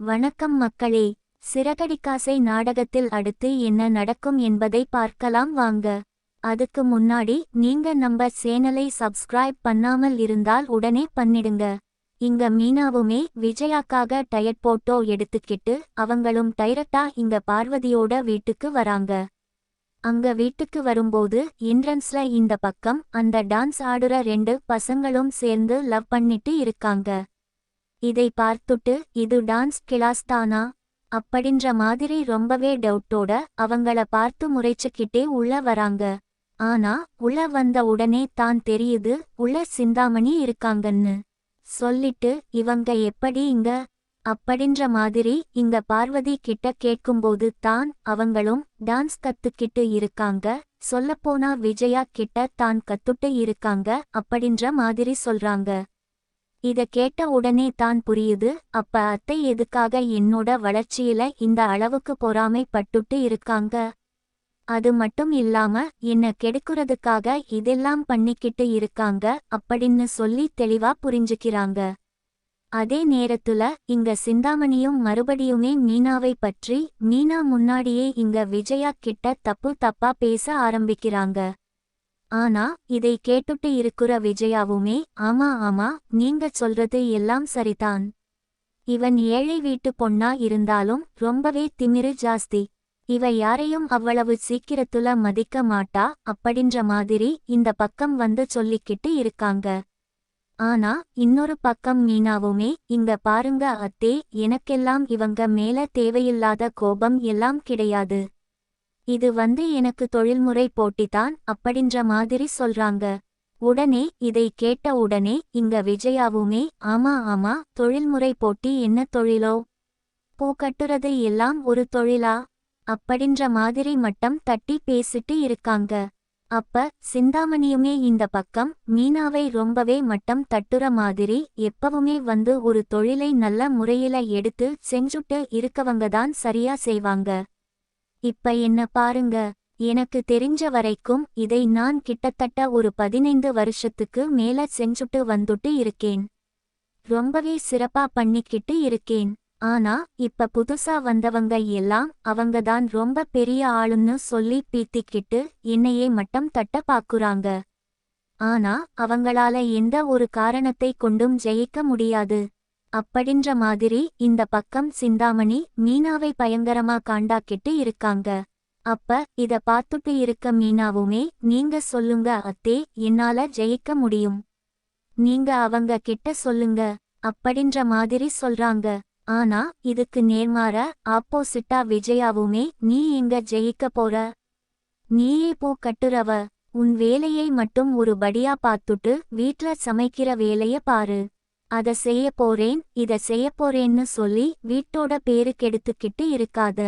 வணக்கம் மக்களே சிறகடிக்காசை நாடகத்தில் அடுத்து என்ன நடக்கும் என்பதை பார்க்கலாம் வாங்க. அதுக்கு முன்னாடி நீங்க நம்ம சேனலை சப்ஸ்கிரைப் பண்ணாமல் இருந்தால் உடனே பண்ணிடுங்க. இங்க மீனாவுமே விஜயாக்காக டயட் போட்டோ எடுத்துக்கிட்டு அவங்களும் டைரக்டா இங்க பார்வதியோட வீட்டுக்கு வராங்க. அங்க வீட்டுக்கு வரும்போது என்ட்ரன்ஸ்ல இந்த பக்கம் அந்த டான்ஸ் ஆடுற ரெண்டு பசங்களும் சேர்ந்து லவ் பண்ணிட்டு இருக்காங்க. இதை பார்த்துட்டு இது டான்ஸ் கிளாஸ் தானா? அப்படின்ற மாதிரி ரொம்பவே டவுட்டோட அவங்கள பார்த்து முறைச்சுக்கிட்டே உள்ள வராங்க. ஆனா உள்ள வந்த உடனே தான் தெரியுது உள்ள சிந்தாமணி இருக்காங்கன்னு. சொல்லிட்டு இவங்க எப்படி இங்க? அப்படின்ற மாதிரி இங்க பார்வதி கிட்ட கேட்கும்போது தான் அவங்களும் டான்ஸ் கத்துக்கிட்டு இருக்காங்க. சொல்லப்போனா விஜயா கிட்ட தான் கத்துட்டு இருக்காங்க அப்படின்ற மாதிரி சொல்றாங்க. இத கேட்ட உடனே தான் புரியுது அப்ப அத்தை எதுக்காக என்னோட வளர்ச்சியில இந்த அளவுக்கு பொறாமை பட்டுட்டு இருக்காங்க? அது மட்டும் இல்லாம என்ன கெடுக்கிறதுக்காக இதெல்லாம் பண்ணிக்கிட்டு இருக்காங்க? அப்படின்னு சொல்லி தெளிவா புரிஞ்சுக்கிறாங்க. அதே நேரத்துல இங்க சிந்தாமணியும் மறுபடியுமே மீனாவை பற்றி மீனா முன்னாடியே இங்க விஜயா கிட்ட தப்பு தப்பா பேச ஆரம்பிக்கிறாங்க. ஆனா இதை கேட்டுட்டு இருக்கிற விஜயாவுமே ஆமா ஆமா நீங்க சொல்றது எல்லாம் சரிதான். இவன் ஏழை வீட்டு பொண்ணா இருந்தாலும் ரொம்பவே திமிரு ஜாஸ்தி. இவ யாரையும் அவ்வளவு சீக்கிரத்துல மதிக்க மாட்டா அப்படின்ற மாதிரி இந்த பக்கம் வந்து சொல்லிக்கிட்டு இருக்காங்க. ஆனா இன்னொரு பக்கம் மீனாவுமே இங்க பாருங்க அத்தே எனக்கெல்லாம் இவங்க மேல தேவையில்லாத கோபம் எல்லாம் கிடையாது. இது வந்து எனக்கு தொழில்முறை போட்டிதான் அப்படின்ற மாதிரி சொல்றாங்க. உடனே இதை கேட்ட உடனே இங்க விஜயாவுமே ஆமா ஆமா தொழில்முறை போட்டி என்ன தொழிலோ? பூ கட்டுறது எல்லாம் ஒரு தொழிலா? அப்படின்ற மாதிரி மட்டும் தட்டி பேசிட்டு இருக்காங்க. அப்ப சிந்தாமணியுமே இந்த பக்கம் மீனாவை ரொம்பவே மட்டம் தட்டுற மாதிரி எப்பவுமே வந்து ஒரு தொழிலை நல்ல முறையில எடுத்து செஞ்சுட்டு இருக்கவங்கதான் சரியா செய்வாங்க. இப்ப என்ன பாருங்க எனக்கு தெரிஞ்ச வரைக்கும் இதை நான் கிட்டத்தட்ட ஒரு பதினைந்து வருஷத்துக்கு மேல செஞ்சுட்டு வந்துட்டு இருக்கேன். ரொம்பவே சிறப்பா பண்ணிக்கிட்டு இருக்கேன். ஆனா இப்ப புதுசா வந்தவங்க எல்லாம் அவங்கதான் ரொம்ப பெரிய ஆளுன்னு சொல்லி பீத்திக்கிட்டு என்னையே மட்டம் தட்ட பாக்குறாங்க. ஆனா அவங்களால எந்த ஒரு காரணத்தை கொண்டும் ஜெயிக்க முடியாது. அப்படின்ற மாதிரி இந்த பக்கம் சிந்தாமணி மீனாவை பயங்கரமா காண்டாக்கிட்டு இருக்காங்க. அப்ப இத பார்த்துட்டு இருக்க மீனாவுமே நீங்க சொல்லுங்க அத்தே என்னால ஜெயிக்க முடியும். நீங்க அவங்க கிட்ட சொல்லுங்க அப்படின்ற மாதிரி சொல்றாங்க. ஆனா இதுக்கு நேர்மாற ஆப்போசிட்டா விஜயாவுமே நீ எங்க ஜெயிக்க போற? நீயே போ கட்டுறவ. உன் வேலையை மட்டும் ஒரு படியா பார்த்துட்டு வீட்ல சமைக்கிற வேலைய பாரு. அத செய்ய போறேன் இத செய்ய போறேன்னு சொல்லி வீட்டோட பேரு கெடுத்துக்கிட்டு இருக்காத.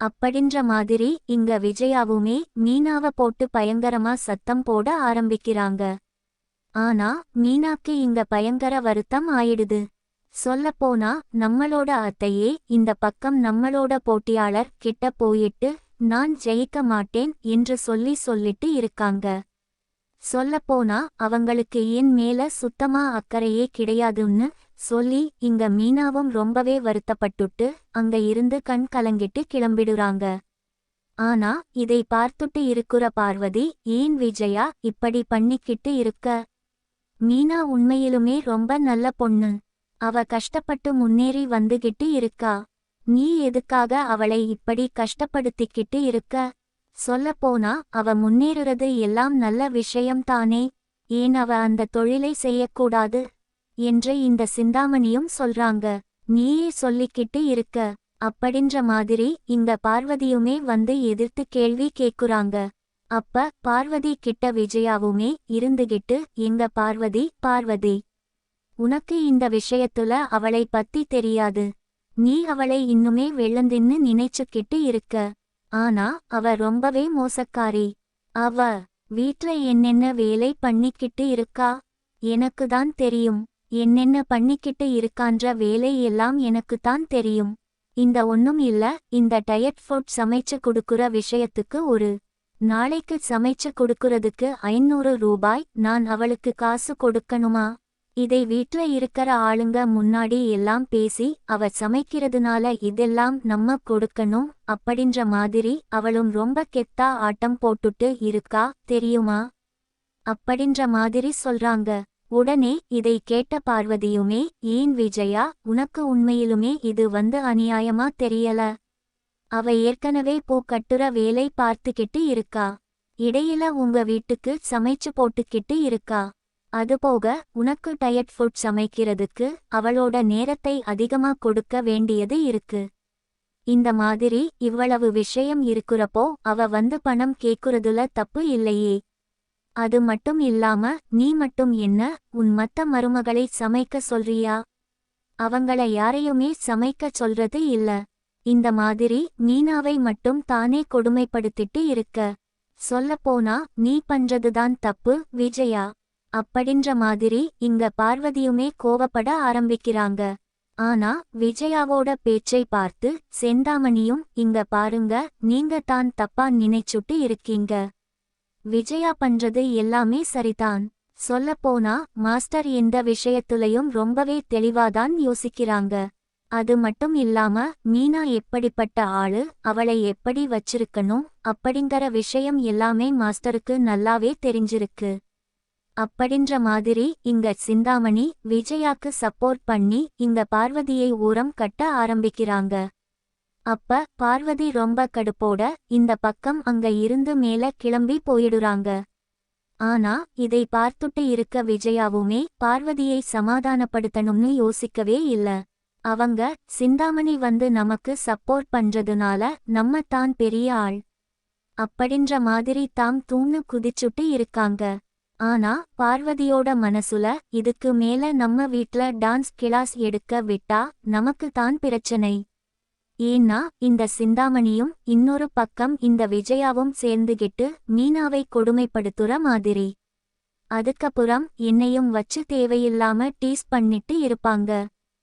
அப்படின்ற மாதிரி இங்க விஜயாவுமே மீனாவ போட்டு பயங்கரமா சத்தம் போட ஆரம்பிக்கிறாங்க. ஆனா மீனாக்கு இங்க பயங்கர வருத்தம் ஆயிடுது. சொல்லப்போனா நம்மளோட அத்தையே இந்த பக்கம் நம்மளோட போட்டியாளர் கிட்ட போயிட்டு நான் ஜெயிக்க மாட்டேன் என்று சொல்லி சொல்லிட்டு இருக்காங்க. சொல்லப்போனா அவங்களுக்கு என் மேல சுத்தமா அக்கறையே கிடையாதுன்னு சொல்லி இங்க மீனாவும் ரொம்பவே வருத்தப்பட்டுட்டு அங்க இருந்து கண் கலங்கிட்டு கிளம்பிடுறாங்க. ஆனா இதை பார்த்துட்டு இருக்கிற பார்வதி ஏன் விஜயா இப்படி பண்ணிக்கிட்டு இருக்க? மீனா உண்மையிலுமே ரொம்ப நல்ல பொண்ணு. அவ கஷ்டப்பட்டு முன்னேறி வந்துகிட்டு இருக்கா. நீ எதுக்காக அவளை இப்படி கஷ்டப்படுத்திக்கிட்டு இருக்க? சொல்லப்போனா அவ முன்னேறுறது எல்லாம் நல்ல விஷயம்தானே ஏன் அவ அந்த தொழிலை செய்யக்கூடாது? என்று இந்த சிந்தாமணியும் சொல்றாங்க. நீயே சொல்லிக்கிட்டு இருக்க. அப்படின்ற மாதிரி இந்த பார்வதியுமே வந்து எதிர்த்து கேள்வி கேக்குறாங்க. அப்ப பார்வதி கிட்ட விஜயாவுமே இருந்துகிட்டு எங்க பார்வதி பார்வதி உனக்கு இந்த விஷயத்துல அவளை பத்தி தெரியாது. நீ அவளை இன்னுமே வெள்ளந்தின்னு நினைச்சுக்கிட்டு இருக்க. ஆனா அவ ரொம்பவே மோசக்காரி. அவ வீட்ல என்னென்ன வேலை பண்ணிக்கிட்டு இருக்கா? எனக்கு தான் தெரியும். என்னென்ன பண்ணிக்கிட்டு இருக்கான்ற வேலை எல்லாம் எனக்கு தான் தெரியும். இந்த ஒன்னும் இல்ல இந்த டயட் ஃபுட் சமைச்சு கொடுக்குற விஷயத்துக்கு ஒரு நாளைக்கு சமைச்சு கொடுக்கறதுக்கு ஐநூறு ரூபாய் நான் அவளுக்கு காசு கொடுக்கணுமா? இதை வீட்ல இருக்கற ஆளுங்க முன்னாடி எல்லாம் பேசி அவ சமைக்கிறதுனால இதெல்லாம் நம்ம கொடுக்கணும் அப்படின்ற மாதிரி அவளும் ரொம்ப கெத்தா ஆட்டம் போட்டுட்டு இருக்கா தெரியுமா? அப்படின்ற மாதிரி சொல்றாங்க. உடனே இதை கேட்ட பார்வதியுமே ஏன் விஜயா உனக்கு உண்மையிலுமே இது வந்து அநியாயமா தெரியல? அவ ஏற்கனவே பூ கட்டுற வேலை பார்த்துக்கிட்டு இருக்கா. இடையில உங்க வீட்டுக்கு சமைச்சு போட்டுக்கிட்டு இருக்கா. அதுபோக உனக்கு டயட் ஃபுட் சமைக்கிறதுக்கு அவளோட நேரத்தை அதிகமா கொடுக்க வேண்டியது இருக்கு. இந்த மாதிரி இவ்வளவு விஷயம் இருக்குறப்போ அவ வந்து பணம் கேக்குறதுல தப்பு இல்லையே. அது மட்டும் இல்லாம நீ மட்டும் என்ன உன் மத்த மருமகளை சமைக்க சொல்றியா? அவங்கள யாரையுமே சமைக்க சொல்றது இல்ல. இந்த மாதிரி மீனாவை மட்டும் தானே கொடுமைப்படுத்திட்டு இருக்க. சொல்லப்போனா நீ பண்றதுதான் தப்பு விஜயா? அப்படின்ற மாதிரி இங்க பார்வதியுமே கோவப்பட ஆரம்பிக்கிறாங்க. ஆனா விஜயாவோட பேச்சை பார்த்து செந்தாமணியும் இங்க பாருங்க நீங்க தான் தப்பா நினைச்சுட்டு இருக்கீங்க. விஜயா பண்றது எல்லாமே சரிதான். சொல்லப்போனா மாஸ்டர் எந்த விஷயத்துலயும் ரொம்பவே தெளிவாதான் யோசிக்கிறாங்க. அது மட்டும் இல்லாம மீனா எப்படிப்பட்ட ஆளு? அவளை எப்படி வச்சிருக்கணும்? அப்படிங்கற விஷயம் எல்லாமே மாஸ்டருக்கு நல்லாவே தெரிஞ்சிருக்கு. அப்படின்ற மாதிரி இங்க சிந்தாமணி விஜயாக்கு சப்போர்ட் பண்ணி இங்க பார்வதியை ஊரம் கட்ட ஆரம்பிக்கிறாங்க. அப்ப பார்வதி ரொம்ப கடுப்போட இந்த பக்கம் அங்க இருந்து மேல கிளம்பி போயிடுறாங்க. ஆனா இதை பார்த்துட்டு இருக்க விஜயாவுமே பார்வதியை சமாதானப்படுத்தணும்னு யோசிக்கவே இல்ல. அவங்க சிந்தாமணி வந்து நமக்கு சப்போர்ட் பண்றதுனால நம்ம தான் பெரிய ஆள். அப்படின்ற மாதிரி தாம் தூன்னு குதிச்சுட்டு இருக்காங்க. ஆனா பார்வதியோட மனசுல இதுக்கு மேல நம்ம வீட்ல டான்ஸ் கிளாஸ் எடுக்க விட்டா நமக்கு தான் பிரச்சனை. ஏன்னா இந்த சிந்தாமணியும் இன்னொரு பக்கம் இந்த விஜயாவும் சேர்ந்துகிட்டு மீனாவை கொடுமைப்படுத்துற மாதிரி. அதுக்கப்புறம் என்னையும் வச்சு தேவையில்லாம டீஸ் பண்ணிட்டு இருப்பாங்க.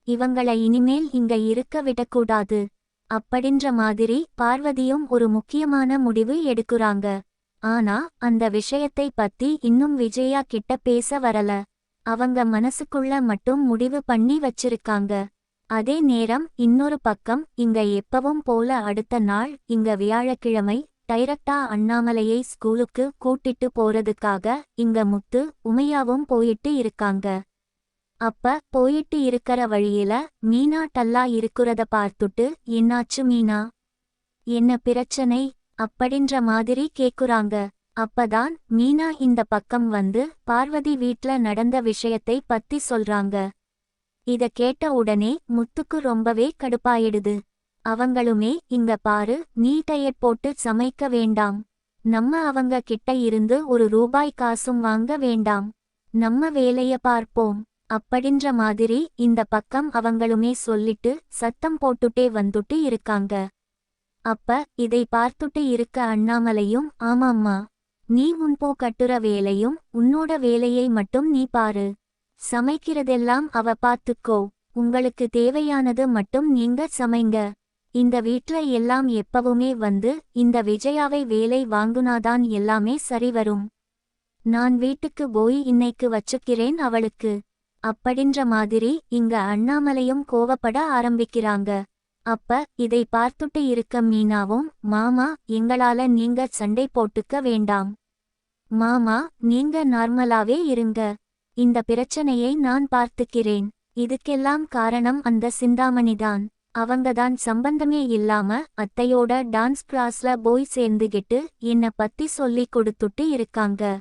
இவங்கள இனிமேல் இங்க இருக்க விடக்கூடாது. அப்படின்ற மாதிரி பார்வதியும் ஒரு முக்கியமான முடிவு எடுக்குறாங்க. ஆனா அந்த விஷயத்தை பத்தி இன்னும் விஜயா கிட்ட பேச வரல. அவங்க மனசுக்குள்ள மட்டும் முடிவு பண்ணி வச்சிருக்காங்க. அதே நேரம் இன்னொரு பக்கம் இங்க எப்பவும் போல அடுத்த நாள் இங்க வியாழக்கிழமை டைரக்டா அண்ணாமலையை ஸ்கூலுக்கு கூட்டிட்டு போறதுக்காக இங்க முத்து உமையாவும் போயிட்டு இருக்காங்க. அப்ப போயிட்டு இருக்கற வழியில மீனா டல்லா இருக்கிறத பார்த்துட்டு என்னாச்சு மீனா? என்ன பிரச்சனை? அப்படின்ற மாதிரி கேக்குறாங்க. அப்பதான் மீனா இந்த பக்கம் வந்து பார்வதி வீட்ல நடந்த விஷயத்தை பத்தி சொல்றாங்க. இத கேட்ட உடனே முத்துக்கு ரொம்பவே கடுப்பாயிடுது. அவங்களுமே இங்க பாரு நீ டயட் போட்டு சமைக்க வேண்டாம். நம்ம அவங்க கிட்ட இருந்து ஒரு ரூபாய் காசும் வாங்க வேண்டாம். நம்ம வேலைய பார்ப்போம். அப்படின்ற மாதிரி இந்த பக்கம் அவங்களுமே சொல்லிட்டு சத்தம் போட்டுட்டே வந்துட்டு இருக்காங்க. அப்ப இதை பார்த்துட்டு இருக்க அண்ணாமலையும் ஆமாம்மா. நீ உன்போ கட்டுற வேலையும் உன்னோட வேலையை மட்டும் நீ பாரு. சமைக்கிறதெல்லாம் அவ பார்த்துக்கோ. உங்களுக்கு தேவையானது மட்டும் நீங்க சமைங்க. இந்த வீட்ல எல்லாம் எப்பவுமே வந்து இந்த விஜயாவை வேலை வாங்குனாதான் எல்லாமே சரி வரும். நான் வீட்டுக்கு போய் இன்னைக்கு வச்சுக்கிறேன் அவளுக்கு. அப்படின்ற மாதிரி இங்க அண்ணாமலையும் கோவப்பட ஆரம்பிக்கிறாங்க. அப்ப இதை பார்த்துட்டு இருக்க மீனாவும் மாமா எங்களால நீங்க சண்டை போட்டுக்க வேண்டாம். மாமா நீங்க நார்மலாவே இருங்க. இந்த பிரச்சனையை நான் பார்த்துக்கிறேன். இதுக்கெல்லாம் காரணம் அந்த சிந்தாமணிதான். அவங்கதான் சம்பந்தமே இல்லாம அத்தையோட டான்ஸ் கிளாஸ்ல போய் சேர்ந்துகிட்டு என்ன பத்தி சொல்லி கொடுத்துட்டு இருக்காங்க.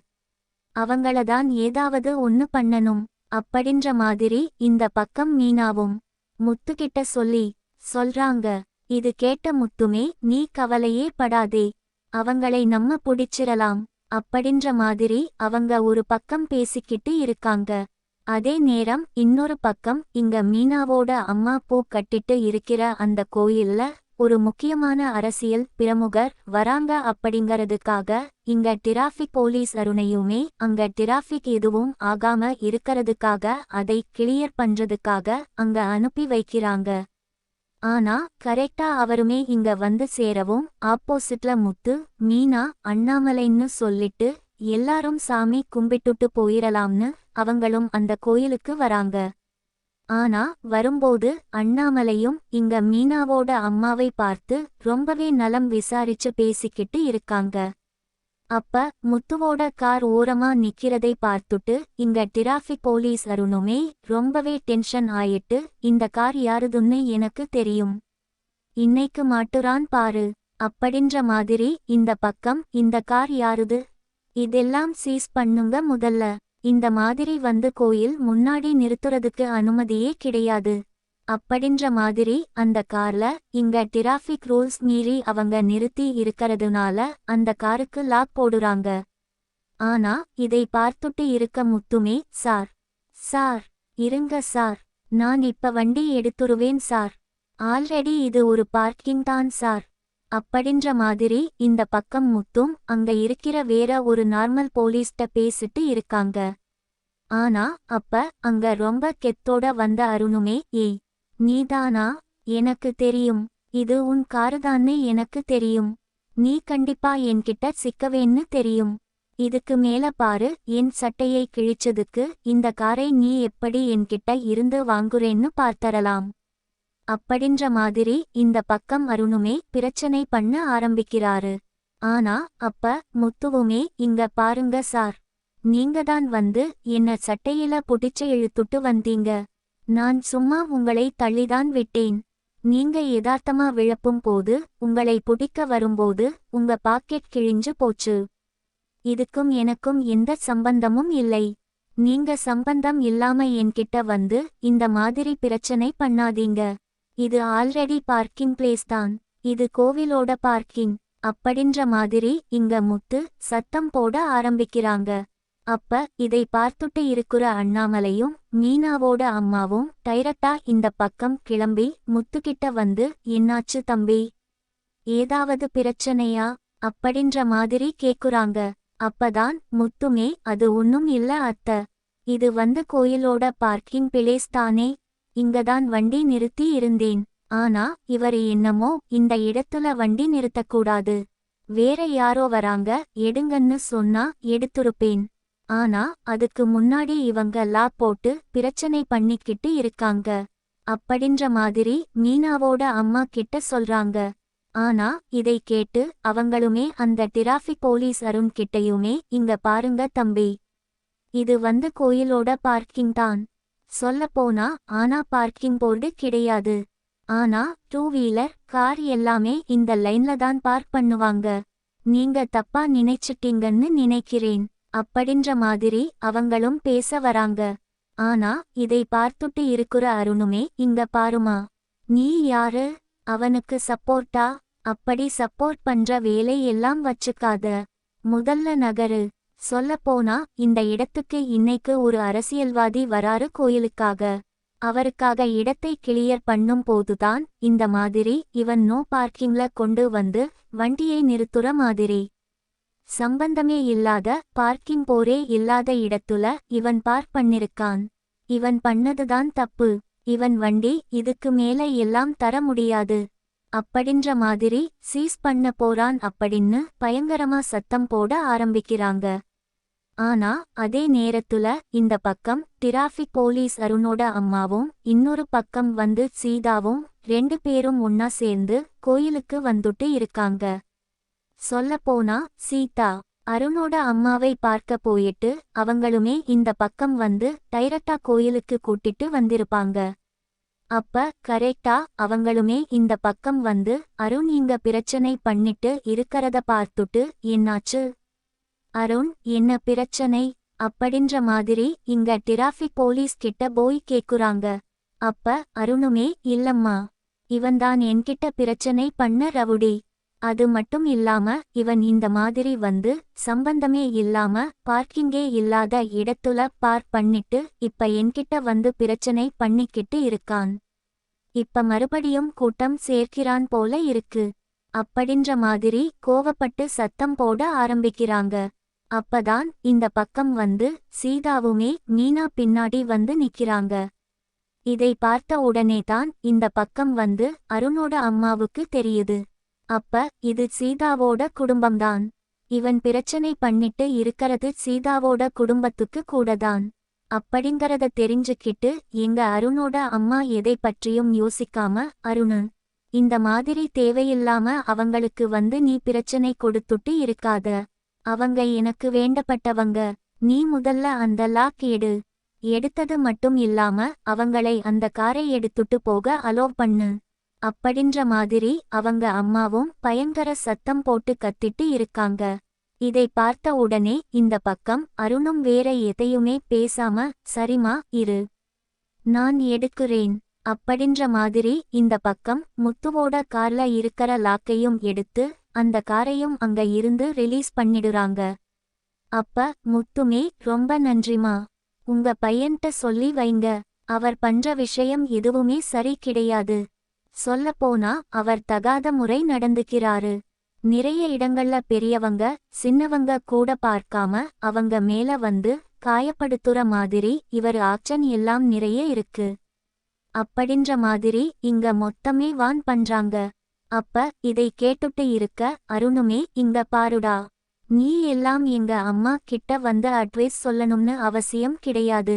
அவங்களதான் ஏதாவது ஒன்னு பண்ணணும். அப்படின்ற மாதிரி இந்த பக்கம் மீனாவும் முத்துக்கிட்ட சொல்லி சொல்றாங்க. இது கேட்ட முத்துமே நீ கவலையே படாதே. அவங்களை நம்ம புடிச்சிரலாம் அப்படின்ற மாதிரி அவங்க ஒரு பக்கம் பேசிக்கிட்டு இருக்காங்க. அதே நேரம் இன்னொரு பக்கம் இங்க மீனாவோட அம்மா பூ கட்டிட்டு இருக்கிற அந்த கோயில்ல ஒரு முக்கியமான அரசியல் பிரமுகர் வராங்க அப்படிங்கறதுக்காக இங்க டிராஃபிக் போலீஸ் அருணையுமே அங்க டிராஃபிக் எதுவும் ஆகாம இருக்கறதுக்காக அதை கிளியர் பண்றதுக்காக அங்க அனுப்பி வைக்கிறாங்க. ஆனா கரெக்டா அவருமே இங்க வந்து சேரவும் ஆப்போசிட்ல முத்து மீனா அண்ணாமலைன்னு சொல்லிட்டு எல்லாரும் சாமி கும்பிட்டுட்டு போயிடலாம்னு அவங்களும் அந்த கோயிலுக்கு வராங்க. ஆனா வரும்போது அண்ணாமலையும் இங்க மீனாவோட அம்மாவை பார்த்து ரொம்பவே நலம் விசாரிச்சு பேசிக்கிட்டு இருக்காங்க. அப்ப முத்துவோட கார் ஓரமா நிக்கிறதை பார்த்துட்டு இங்க டிராஃபிக் போலீஸ் அருணுமே ரொம்பவே டென்ஷன் ஆயிட்டு இந்த கார் யாருதுன்னு எனக்கு தெரியும். இன்னைக்கு மாட்டுறான் பாரு அப்படின்ற மாதிரி இந்த பக்கம் இந்த கார் யாருது இதெல்லாம் சீஸ் பண்ணுங்க முதல்ல. இந்த மாதிரி வந்து கோயில் முன்னாடி நிறுத்துறதுக்கு அனுமதியே கிடையாது. அப்படின்ற மாதிரி அந்த கார்ல இங்க டிராஃபிக் ரூல்ஸ் மீறி அவங்க நிறுத்தி இருக்கறதுனால அந்த காருக்கு லாக் போடுறாங்க. ஆனா இதை பார்த்துட்டு இருக்க முத்துமே சார் சார் இருங்க சார் நான் இப்ப வண்டி எடுத்துருவேன் சார். ஆல்ரெடி இது ஒரு பார்க்கிங் தான் சார். அப்படின்ற மாதிரி இந்த பக்கம் முத்தும் அங்க இருக்கிற வேற ஒரு நார்மல் போலீஸ்ட பேசிட்டு இருக்காங்க. ஆனா அப்ப அங்க ரொம்ப கெத்தோட வந்த அருணுமே ஏய் நீதானா? எனக்கு தெரியும். இது உன் காருதான்னு எனக்கு தெரியும். நீ கண்டிப்பா என்கிட்ட சிக்கவேன்னு தெரியும். இதுக்கு மேல பாரு என் சட்டையை கிழிச்சதுக்கு இந்த காரை நீ எப்படி என்கிட்ட இருந்து வாங்குறேன்னு பார்த்தரலாம். அப்படின்ற மாதிரி இந்த பக்கம் அருணுமே பிரச்சனை பண்ண ஆரம்பிக்கிறாரு. ஆனா அப்ப முத்துவுமே இங்க பாருங்க சார். நீங்க தான் வந்து என்ன சட்டையில புடிச்ச இழுத்துட்டு வந்தீங்க. நான் சும்மா உங்களை தள்ளிதான் விட்டேன். நீங்க யதார்த்தமா விழப்பும் போது உங்களை புடிக்க வரும்போது உங்க பாக்கெட் கிழிஞ்சு போச்சு. இதுக்கும் எனக்கும் எந்த சம்பந்தமும் இல்லை. நீங்க சம்பந்தம் இல்லாம என்கிட்ட வந்து இந்த மாதிரி பிரச்சனை பண்ணாதீங்க. இது ஆல்ரெடி பார்க்கிங் பிளேஸ் தான். இது கோவிலோட பார்க்கிங் அப்படின்ற மாதிரி இங்க முத்து சத்தம் போட ஆரம்பிக்கிறாங்க. அப்ப இதை பார்த்துட்டு இருக்கிற அண்ணாமலையும் மீனாவோட அம்மாவும் டைரக்டா இந்த பக்கம் கிளம்பி முத்துக்கிட்ட வந்து என்னாச்சு தம்பி? ஏதாவது பிரச்சனையா? அப்படின்ற மாதிரி கேக்குறாங்க. அப்பதான் முத்துமே அது ஒன்னும் இல்ல அத்த. இது வந்து கோயிலோட பார்க்கிங் பிளேஸ் தானே. இங்கதான் வண்டி நிறுத்தி இருந்தேன். ஆனா இவர் என்னமோ இந்த இடத்துல வண்டி நிறுத்தக்கூடாது. வேற யாரோ வராங்க எடுங்கன்னு சொன்னா எடுத்துருப்பேன். ஆனா அதுக்கு முன்னாடி இவங்க லா போட்டு பிரச்சனை பண்ணிக்கிட்டு இருக்காங்க. அப்படின்ற மாதிரி மீனாவோட அம்மா கிட்ட சொல்றாங்க. ஆனா இதை கேட்டு அவங்களுமே அந்த டிராஃபிக் போலீஸ் அருண் கிட்டையுமே இங்க பாருங்க தம்பி. இது வந்து கோயிலோட பார்க்கிங் தான். சொல்லப்போனா ஆனா பார்க்கிங் போர்டு கிடையாது. ஆனா டூ வீலர் கார் எல்லாமே இந்த லைன்ல தான் பார்க் பண்ணுவாங்க. நீங்க தப்பா நினைச்சிட்டீங்கன்னு நினைக்கிறேன். அப்படின்ற மாதிரி அவங்களும் பேச வராங்க. ஆனா இதை பார்த்துட்டு இருக்கிற அருணுமே இங்க பாருமா நீ யாரு? அவனுக்கு சப்போர்ட்டா? அப்படி சப்போர்ட் பண்ற வேலை எல்லாம் வச்சுக்காத. முதல்ல நகரு. சொல்லப்போனா இந்த இடத்துக்கு இன்னைக்கு ஒரு அரசியல்வாதி வராரு கோயிலுக்காக. அவருக்காக இடத்தை கிளியர் பண்ணும் போதுதான் இந்த மாதிரி இவன் நோ பார்க்கிங்ல கொண்டு வந்து வண்டியை நிறுத்துற மாதிரி. சம்பந்தமே இல்லாத பார்க்கிங் போரே இல்லாத இடத்துல இவன் பார்க் பண்ணிருக்கான். இவன் பண்ணதுதான் தப்பு. இவன் வண்டி இதுக்கு மேல எல்லாம் தர முடியாது. அப்படின்ற மாதிரி சீஸ் பண்ண போறான் அப்படின்னு பயங்கரமா சத்தம் போட ஆரம்பிக்கிறாங்க. ஆனா அதே நேரத்துல இந்த பக்கம் டிராஃபிக் போலீஸ் அருணோட அம்மாவும் இன்னொரு பக்கம் வந்து சீதாவும் ரெண்டு பேரும் ஒன்னா சேர்ந்து கோயிலுக்கு வந்துட்டு இருக்காங்க. சொல்லப்போனா சீதா அருணோட அம்மாவை பார்க்க போயிட்டு அவங்களுமே இந்த பக்கம் வந்து டைரக்டா கோயிலுக்கு கூட்டிட்டு வந்திருப்பாங்க. அப்ப கரெக்டா அவங்களுமே இந்த பக்கம் வந்து அருண் இங்க பிரச்சனை பண்ணிட்டு இருக்கறத பார்த்துட்டு என்னாச்சு? அருண் என்ன பிரச்சனை? அப்படின்ற மாதிரி இங்க டிராஃபிக் போலீஸ் கிட்ட போய் கேக்குறாங்க. அப்ப அருணுமே இல்லம்மா இவன்தான் என்கிட்ட பிரச்சனை பண்ண ரவுடி. அது மட்டும் இல்லாம இவன் இந்த மாதிரி வந்து சம்பந்தமே இல்லாம பார்க்கிங்கே இல்லாத இடத்துல பார்க் பண்ணிட்டு இப்ப என்கிட்ட வந்து பிரச்சனை பண்ணிக்கிட்டு இருக்கான். இப்ப மறுபடியும் கூட்டம் சேர்க்கிறான் போல இருக்கு. அப்படின்ற மாதிரி கோவப்பட்டு சத்தம் போட ஆரம்பிக்கிறாங்க. அப்பதான் இந்த பக்கம் வந்து சீதாவுமே மீனா பின்னாடி வந்து நிக்கிறாங்க. இதை பார்த்த உடனே தான் இந்த பக்கம் வந்து அருணோட அம்மாவுக்கு தெரியுது. அப்ப இது சீதாவோட குடும்பம்தான். இவன் பிரச்சனை பண்ணிட்டு இருக்கறது சீதாவோட குடும்பத்துக்கு கூடதான். அப்படிங்கறத தெரிஞ்சுக்கிட்டு எங்க அருணோட அம்மா எதை பற்றியும் யோசிக்காம அருணு இந்த மாதிரி தேவையில்லாம அவங்களுக்கு வந்து நீ பிரச்சனை கொடுத்துட்டு இருக்காத. அவங்க எனக்கு வேண்டப்பட்டவங்க. நீ முதல்ல அந்த லாக் எடு. எடுத்தது மட்டும் இல்லாம அவங்களை அந்த காரை எடுத்துட்டு போக அலோவ் பண்ணு. அப்படின்ற மாதிரி அவங்க அம்மாவும் பயங்கர சத்தம் போட்டு கத்திட்டு இருக்காங்க. இதை பார்த்த உடனே இந்த பக்கம் அருணும் வேற எதையுமே பேசாம சரிமா இரு. நான் எடுக்கிறேன். அப்படின்ற மாதிரி இந்த பக்கம் முத்துவோட கார்ல இருக்கற லாக்கையும் எடுத்து அந்த காரையும் அங்க இருந்து ரிலீஸ் பண்ணிடுறாங்க. அப்ப முத்துமே ரொம்ப நன்றிமா உங்க பையன்ட்ட சொல்லி வைங்க. அவர் பண்ற விஷயம் எதுவுமே சரி கிடையாது. சொல்லப்போனா அவர் தகாத முறை நடந்துக்கிறாரு. நிறைய இடங்கள்ல பெரியவங்க சின்னவங்க கூட பார்க்காம அவங்க மேல வந்து காயப்படுத்துற மாதிரி இவர் ஆக்ஷன் எல்லாம் நிறைய இருக்கு. அப்படின்ற மாதிரி இங்க மொத்தமே வான் பண்றாங்க. அப்ப இதை கேட்டுட்டு இருக்க அருணுமே இங்க பாருடா. நீ எல்லாம் எங்க அம்மா கிட்ட வந்து அட்வைஸ் சொல்லணும்னு அவசியம் கிடையாது.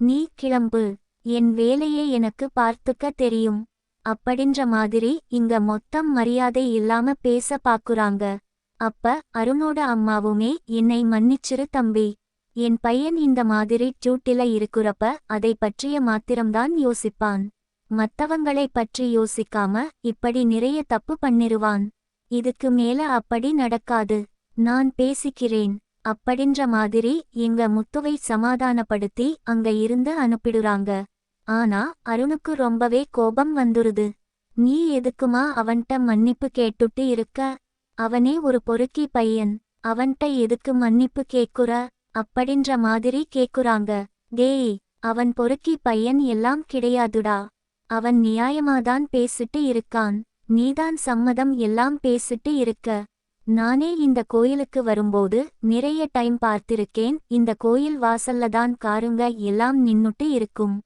நீ கிளம்பு. என் வேலையே எனக்கு பார்த்துக்க தெரியும். அப்படின்ற மாதிரி இங்க மொத்தம் மரியாதை இல்லாம பேச பாக்குறாங்க. அப்ப அருணோட அம்மாவுமே என்னை மன்னிச்சிரு தம்பி. என் பையன் இந்த மாதிரி டியூட்டில இருக்குறப்ப அதை பற்றிய மாத்திரம்தான் யோசிப்பான். மத்தவங்களை பற்றி யோசிக்காம இப்படி நிறைய தப்பு பண்ணிருவான். இதுக்கு மேல அப்படி நடக்காது. நான் பேசிக்கிறேன். அப்படின்ற மாதிரி எங்க முத்துவை சமாதானப்படுத்தி அங்க இருந்து அனுப்பிடுறாங்க. ஆனா அருணுக்கு ரொம்பவே கோபம் வந்துருது. நீ எதுக்குமா அவன்கிட்ட மன்னிப்பு கேட்டுட்டு இருக்க? அவனே ஒரு பொறுக்கி பையன். அவன்கிட்ட எதுக்கு மன்னிப்பு கேக்குற? அப்படின்ற மாதிரி கேக்குறாங்க. டேய் அவன் பொறுக்கி பையன் எல்லாம் கிடையாதுடா. அவன் நியாயமாதான் பேசிட்டு இருக்கான். நீதான் சம்மதம் எல்லாம் பேசிட்டு இருக்க. நானே இந்த கோயிலுக்கு வரும்போது நிறைய டைம் பார்த்திருக்கேன். இந்த கோயில் வாசல்ல தான் காருங்க எல்லாம் நின்னுட்டு இருக்கும்.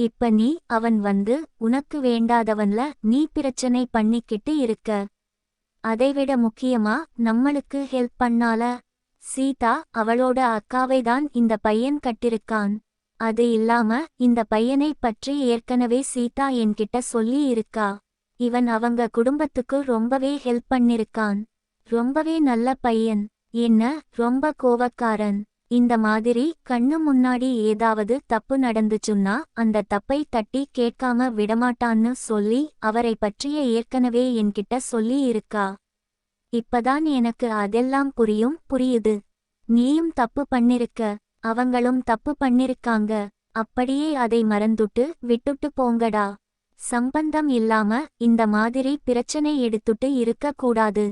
இப்ப நீ அவன் வந்து உனக்கு வேண்டாதவன்ல நீ பிரச்சனை பண்ணிக்கிட்டு இருக்க. அதைவிட முக்கியமா நம்மளுக்கு ஹெல்ப் பண்ணால? சீதா அவளோட அக்காவை தான் இந்த பையன் கட்டிருக்கான். அது இல்லாம இந்த பையனை பற்றி ஏற்கனவே சீதா என்கிட்ட சொல்லி இருக்கா. இவன் அவங்க குடும்பத்துக்கு ரொம்பவே ஹெல்ப் பண்ணிருக்கான். ரொம்பவே நல்ல பையன். என்ன ரொம்ப கோவக்காரன். இந்த மாதிரி கண்ணு முன்னாடி ஏதாவது தப்பு நடந்துச்சுன்னா அந்த தப்பை தட்டி கேட்காம விடமாட்டான்னு சொல்லி அவரை பற்றிய ஏற்கனவே என்கிட்ட சொல்லி இருக்கா? இப்பதான் எனக்கு அதெல்லாம் புரியும் புரியுது. நீயும் தப்பு பண்ணிருக்க அவங்களும் தப்பு பண்ணிருக்காங்க. அப்படியே அதை மறந்துட்டு விட்டுட்டு போங்கடா. சம்பந்தம் இல்லாம இந்த மாதிரி பிரச்சனை எடுத்துட்டு இருக்கக்கூடாது.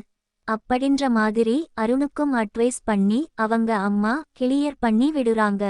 அப்படின்ற மாதிரி அருணுக்கும் அட்வைஸ் பண்ணி அவங்க அம்மா கிளியர் பண்ணி விடுறாங்க.